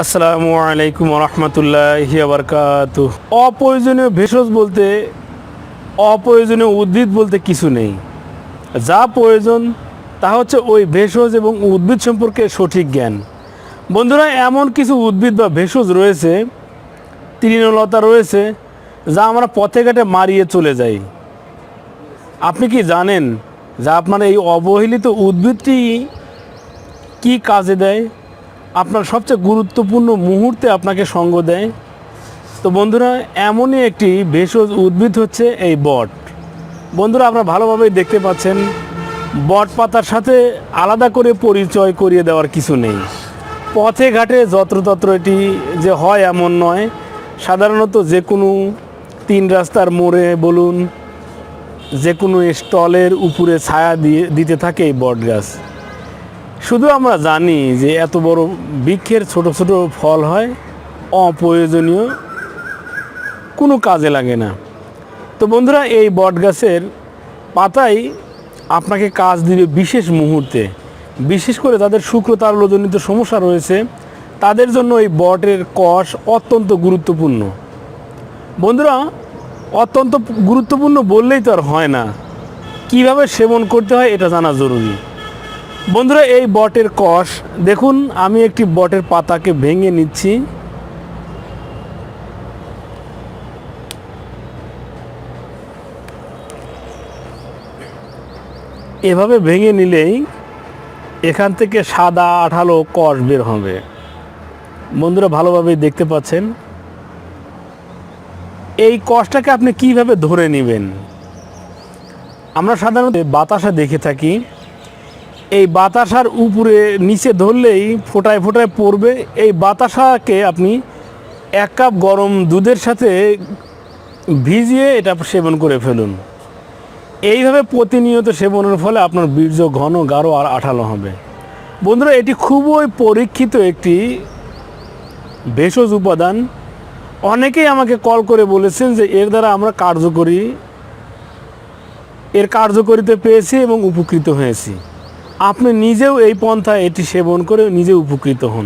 আসসালামু আলাইকুম রহমতুল্লাহি আবরকাত অপ্রয়োজনীয় ভেষজ বলতে, অপ্রয়োজনীয় উদ্ভিদ বলতে কিছু নেই। যা প্রয়োজন, তা হচ্ছে ওই ভেষজ এবং উদ্ভিদ সম্পর্কে সঠিক জ্ঞান। বন্ধুরা, এমন কিছু উদ্ভিদ বা ভেষজ রয়েছে, তৃণলতা রয়েছে, যা আমরা পথে ঘাটে মারিয়ে চলে যাই। আপনি কি জানেন যে আপনার এই অবহেলিত উদ্ভিদটি কি কাজে দেয়? আপনার সবচেয়ে গুরুত্বপূর্ণ মুহূর্তে আপনাকে সঙ্গ দেয়। তো বন্ধুরা, এমনই একটি ভেষজ উদ্ভিদ হচ্ছে এই বট। বন্ধুরা, আপনারা ভালোভাবেই দেখতে পাচ্ছেন, বট পাতার সাথে আলাদা করে পরিচয় করিয়ে দেওয়ার কিছু নেই। পথে ঘাটে যত্রতত্র এটি যে হয় এমন নয়। সাধারণত যে কোনো তিন রাস্তার মোড়ে বলুন, যে কোনো স্টলের উপরে ছায়া দিয়ে দিতে থাকে এই বট গাছ। শুধু আমরা জানি যে এত বড় বৃক্ষের ছোট ছোট ফল হয়, অপ্রয়োজনীয়, কোনো কাজে লাগে না। তো বন্ধুরা, এই বট গাছের পাতাই আপনাকে কাজ দিবে বিশেষ মুহূর্তে। বিশেষ করে তাদের শুক্রতারলজনিত সমস্যা রয়েছে, তাদের জন্য এই বটের কষ অত্যন্ত গুরুত্বপূর্ণ। বন্ধুরা, অত্যন্ত গুরুত্বপূর্ণ বললেই তো আর হয় না। কীভাবে সেবন করতে হয়, এটা জানা জরুরি। বন্ধুরা, এই বটের কষ, দেখুন, আমি একটি বটের পাতাকে ভেঙে নিচ্ছি। এভাবে ভেঙে নিলেই এখান থেকে সাদা আঠালো কষ বের হবে। বন্ধুরা ভালোভাবে দেখতে পাচ্ছেন। এই কষটাকে আপনি কীভাবে ধরে নেবেন? আমরা সাধারণত বাতাসা দেখে থাকি। এই বাতাসার উপরে, নিচে ধরলেই ফোটায় ফোটায় পড়বে। এই বাতাসাকে আপনি এক কাপ গরম দুধের সাথে ভিজিয়ে এটা সেবন করে ফেলুন। এইভাবে প্রতিনিয়ত সেবনের ফলে আপনার বীর্য ঘন, গাঢ় আর আঠালো হবে। বন্ধুরা, এটি খুবই পরীক্ষিত একটি ভেষজ উপাদান। অনেকেই আমাকে কল করে বলেছেন যে এর দ্বারা আমরা কার্যকরী, এর কার্যকরিতা পেয়েছি এবং উপকৃত হয়েছি। আপনি নিজেও এই পন্থা এটি সেবন করে নিজে উপকৃত হন।